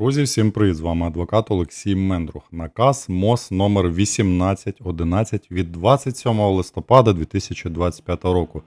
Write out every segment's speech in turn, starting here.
Друзі, всім привіт! З вами адвокат Олексій Мендрух. Наказ МОЗ номер 1811 від 27 листопада 2025 року.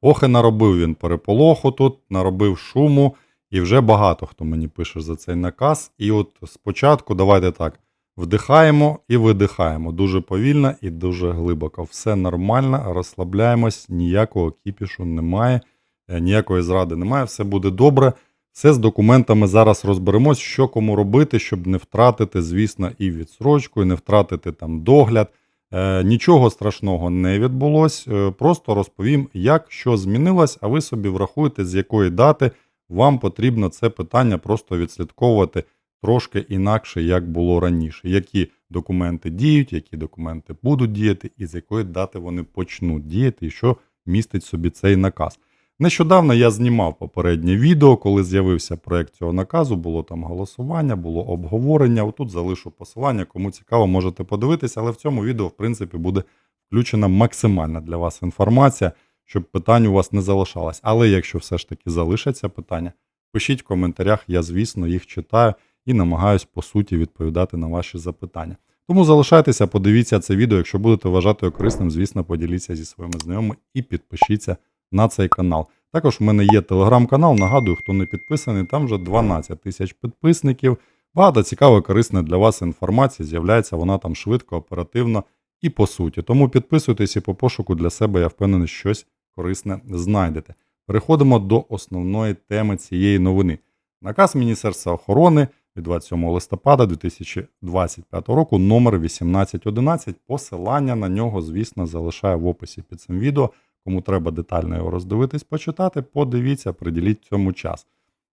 Ох, і наробив він переполоху тут, наробив шуму, і вже багато хто мені пише за цей наказ. І от спочатку давайте так: вдихаємо і видихаємо. Дуже повільно і дуже глибоко. Все нормально, розслабляємось, ніякого кіпішу немає, е, ніякої зради немає, все буде добре. Все з документами зараз розберемось, що кому робити, щоб не втратити, звісно, і відсрочку, і не втратити там догляд. Е, нічого страшного не відбулось. Е, просто розповім, як що змінилось, а ви собі врахуєте, з якої дати вам потрібно це питання просто відслідковувати трошки інакше, як було раніше. Які документи діють, які документи будуть діяти, і з якої дати вони почнуть діяти, і що містить собі цей наказ. Нещодавно я знімав попереднє відео, коли з'явився проект цього наказу, було там голосування, було обговорення. Отут залишу посилання, кому цікаво, можете подивитися, але в цьому відео, в принципі, буде включена максимальна для вас інформація, щоб питань у вас не залишалось. Але якщо все ж таки залишаться питання, пишіть в коментарях, я, звісно, їх читаю і намагаюсь по суті відповідати на ваші запитання. Тому залишайтеся, подивіться це відео. Якщо будете вважати його корисним, звісно, поділіться зі своїми знайомими і підпишіться на цей канал. Також в мене є телеграм-канал. Нагадую, хто не підписаний, там вже 12 тисяч підписників. Багато цікавої, корисної для вас інформації. З'являється вона там швидко, оперативно і по суті. Тому підписуйтесь і по пошуку для себе, я впевнений, щось корисне знайдете. Переходимо до основної теми цієї новини. Наказ Міністерства охорони від 27 листопада 2025 року номер 1811. Посилання на нього, звісно, залишаю в описі під цим відео. Кому треба детально його роздивитись, почитати, подивіться, приділіть цьому час.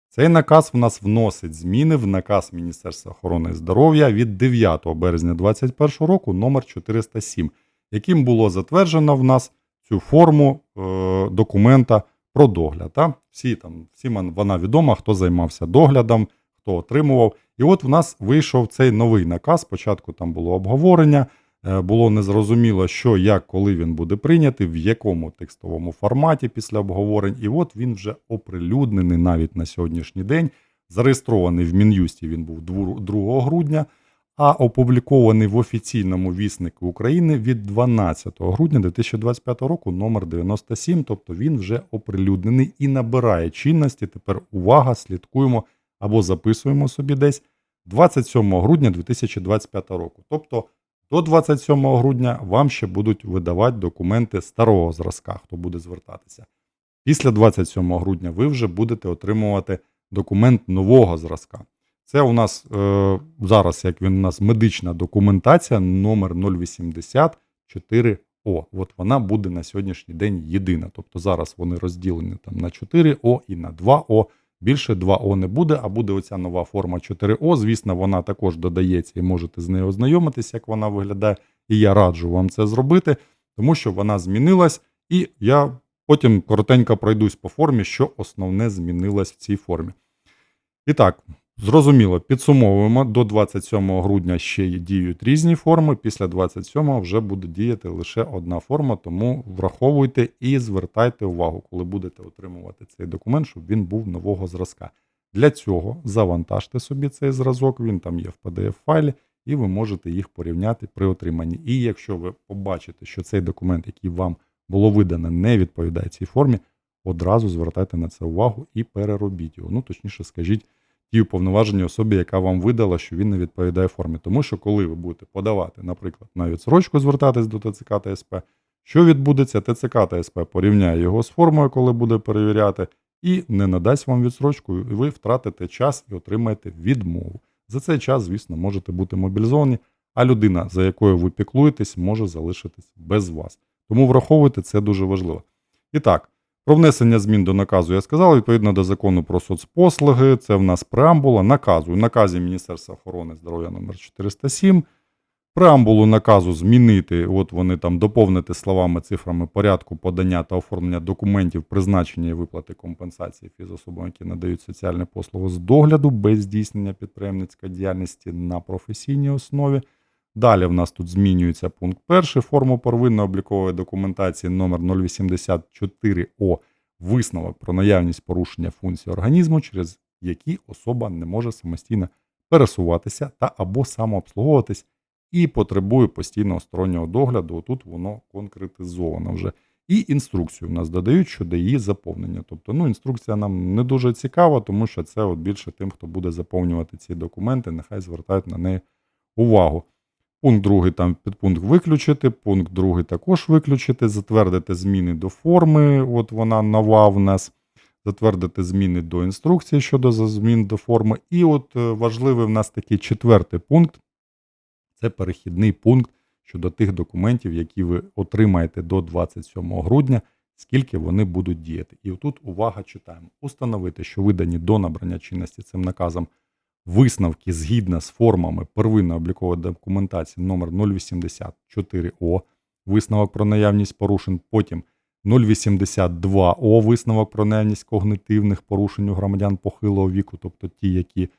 Цей наказ в нас вносить зміни в наказ Міністерства охорони здоров'я від 9 березня 2021 року номер 407, яким було затверджено в нас цю форму е, документа про догляд. Та? Всі там, всім вона відома, хто займався доглядом, хто отримував. І от в нас вийшов цей новий наказ. Спочатку там було обговорення. Е, було незрозуміло, що, як, коли він буде прийнятий, в якому текстовому форматі після обговорень. І от він вже оприлюднений навіть на сьогоднішній день. Зареєстрований в Мін'юсті він був 2 грудня, а опублікований в офіційному віснику України від 12 грудня 2025 року номер 97 Тобто він вже оприлюднений і набирає чинності. Тепер увага, слідкуємо або записуємо собі десь 27 грудня 2025 року. Тобто до 27 грудня вам ще будуть видавати документи старого зразка, хто буде звертатися. Після 27 грудня ви вже будете отримувати документ нового зразка. Це у нас е, зараз, як він у нас медична документація номер 084О. От вона буде на сьогоднішній день єдина. Тобто зараз вони розділені там на 4О і на 2О. Більше 2О не буде, а буде оця нова форма 4О. Звісно, вона також додається і можете з нею ознайомитись, як вона виглядає. І я раджу вам це зробити, тому що вона змінилась, і я потім коротенько пройдусь по формі, що основне змінилось в цій формі. І так, зрозуміло, підсумовуємо, до 27 грудня ще діють різні форми. Після 27 вже буде діяти лише одна форма, тому враховуйте і звертайте увагу, коли будете отримувати цей документ, щоб він був нового зразка. Для цього завантажте собі цей зразок, він там є в PDF-файлі, і ви можете їх порівняти при отриманні. І якщо ви побачите, що цей документ, який вам було видано, не відповідає цій формі, одразу звертайте на це увагу і переробіть його. Ну, точніше, скажіть тій уповноваженій особі, яка вам видала, що він не відповідає формі. Тому що, коли ви будете подавати, наприклад, на відсрочку звертатись до ТЦК та СП, що відбудеться, ТЦК та СП порівняє його з формою, коли буде перевіряти, і не надасть вам відсрочку, і ви втратите час і отримаєте відмову. За цей час, звісно, можете бути мобілізовані, а людина, за якою ви піклуєтесь, може залишитись без вас. Тому враховуйте це дуже важливо. І так, про внесення змін до наказу я сказав, відповідно до закону про соцпослуги, це в нас преамбула наказу. Наказі Міністерства охорони здоров'я номер 407 Преамбулу наказу змінити, от вони там доповнити словами, цифрами порядку подання та оформлення документів, призначення і виплати компенсації фізособам, які надають соціальні послуги з догляду без здійснення підприємницької діяльності на професійній основі. Далі в нас тут змінюється пункт перший форму первинної облікової документації номер 084О висновок про наявність порушення функцій організму, через які особа не може самостійно пересуватися та або самообслуговуватись і потребує постійного стороннього догляду. Отут воно конкретизовано вже. І інструкцію в нас додають щодо її заповнення. Тобто, ну, інструкція нам не дуже цікава, тому що це от більше тим, хто буде заповнювати ці документи, нехай звертають на неї увагу. Пункт другий там підпункт виключити, пункт другий також виключити, затвердити зміни до форми, от вона нова в нас, затвердити зміни до інструкції щодо змін до форми. І от е, важливий в нас такий четвертий пункт це перехідний пункт щодо тих документів, які ви отримаєте до 27 грудня, скільки вони будуть діяти. І отут увага читаємо. Установити, що видані до набрання чинності цим наказом висновки згідно з формами первинної облікової документації номер 084О, висновок про наявність порушень, потім 082О, висновок про наявність когнитивних порушень у громадян похилого віку, тобто ті, які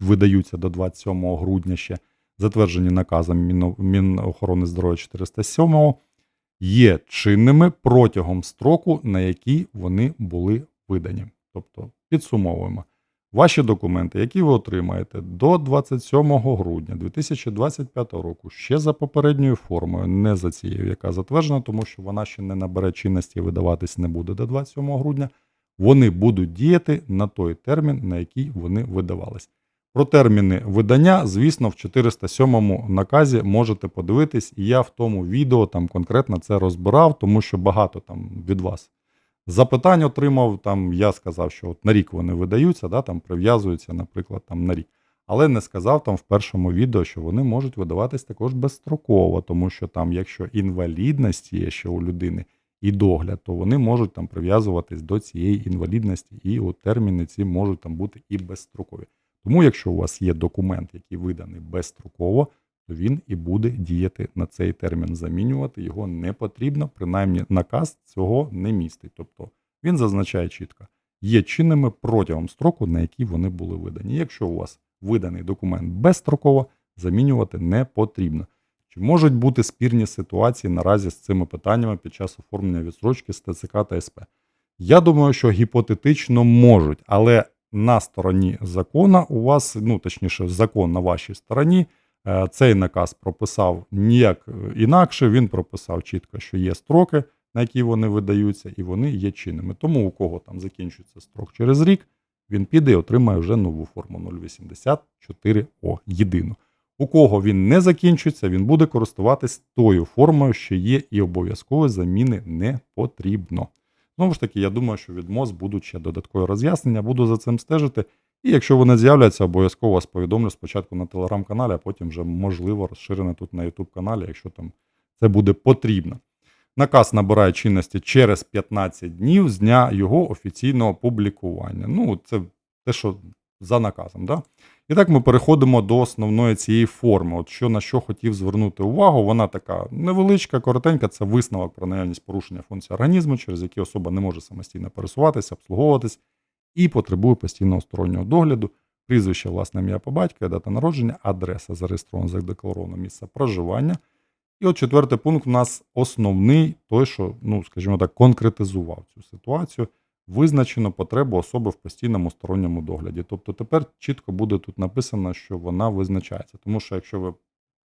видаються до 27 грудня ще, затверджені наказом Міно- Мінохорони здоров'я 407, є чинними протягом строку, на який вони були видані. Тобто, підсумовуємо. Ваші документи, які ви отримаєте до 27 грудня 2025 року, ще за попередньою формою, не за цією, яка затверджена, тому що вона ще не набере чинності і видаватись не буде до 27 грудня. Вони будуть діяти на той термін, на який вони видавались. Про терміни видання, звісно, в 407 наказі можете подивитись, і я в тому відео там конкретно це розбирав, тому що багато там від вас запитань отримав. Там я сказав, що от на рік вони видаються, да, там прив'язуються, наприклад, там на рік. Але не сказав там в першому відео, що вони можуть видаватись також безстроково, тому що там, якщо інвалідність є ще у людини і догляд, то вони можуть там прив'язуватись до цієї інвалідності, і от терміни ці можуть там бути і безстрокові. Тому, якщо у вас є документ, який виданий безстроково, то він і буде діяти на цей термін. Замінювати його не потрібно, принаймні наказ цього не містить. Тобто він зазначає чітко, є чинними протягом строку, на який вони були видані. Якщо у вас виданий документ безстроково, замінювати не потрібно. Чи можуть бути спірні ситуації наразі з цими питаннями під час оформлення відсрочки з ТЦК та СП? Я думаю, що гіпотетично можуть, але на стороні закона у вас, ну точніше, закон на вашій стороні. Е, Цей наказ прописав ніяк е, інакше. Він прописав чітко, що є строки, на які вони видаються, і вони є чинними. Тому у кого там закінчується строк через рік, він піде і отримає вже нову форму 084О єдину. У кого він не закінчується, він буде користуватись тою формою, що є, і обов'язково заміни не потрібно. Знову ж таки, я думаю, що від МОЗ будуть ще додаткові роз'яснення, буду за цим стежити. І якщо вони з'являться, обов'язково вас повідомлю спочатку на телеграм-каналі, а потім вже можливо розширене тут на YouTube каналі, якщо там це буде потрібно. Наказ набирає чинності через 15 днів з дня його офіційного публікування. Ну, це те, що за наказом. Да? І так ми переходимо до основної цієї форми. От що на що хотів звернути увагу, вона така невеличка, коротенька. Це висновок про наявність порушення функції організму, через які особа не може самостійно пересуватися, обслуговуватись і потребує постійного стороннього догляду, прізвище, власне ім'я по батькові, дата народження, адреса зареєстрована задекларовано місце проживання. І от четвертий пункт у нас основний, той, що, ну, скажімо так, конкретизував цю ситуацію. Визначено потребу особи в постійному сторонньому догляді. Тобто тепер чітко буде тут написано, що вона визначається. Тому що якщо ви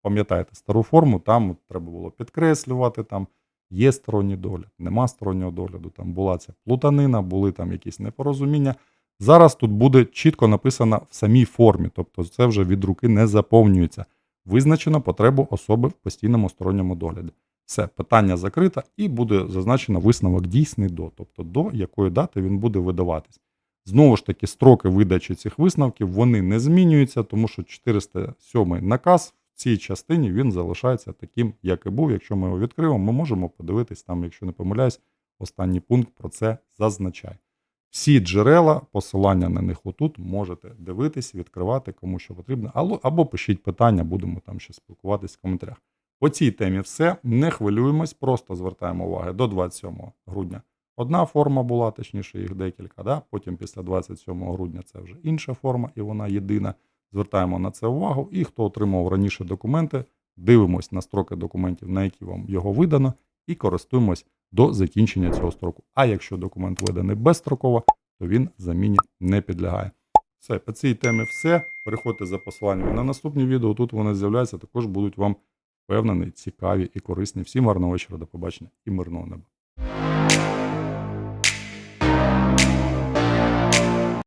пам'ятаєте стару форму, там треба було підкреслювати, там є сторонній догляд, нема стороннього догляду, там була ця плутанина, були там якісь непорозуміння. Зараз тут буде чітко написано в самій формі, тобто це вже від руки не заповнюється. Визначено потребу особи в постійному сторонньому догляді. Все, питання закрите, і буде зазначено висновок дійсний до, тобто до якої дати він буде видаватись. Знову ж таки, строки видачі цих висновків вони не змінюються, тому що 407 наказ цій частині він залишається таким, як і був. Якщо ми його відкриємо, ми можемо подивитись там, якщо не помиляюсь, останній пункт про це зазначає. Всі джерела, посилання на них отут можете дивитись, відкривати, кому що потрібно, або, пишіть питання, будемо там ще спілкуватись в коментарях. По цій темі все. Не хвилюємось, просто звертаємо увагу до 27 грудня. Одна форма була, точніше, їх декілька. Да? Потім після 27 грудня це вже інша форма, і вона єдина. Звертаємо на це увагу. І хто отримав раніше документи, дивимось на строки документів, на які вам його видано, і користуємось до закінчення цього строку. А якщо документ виданий безстроково, то він заміні не підлягає. Все, по цій темі все. Переходьте за посиланнями на наступні відео. Тут вони з'являються. Також будуть вам впевнений, цікаві і корисні. Всім гарного вечора, до побачення і мирного неба.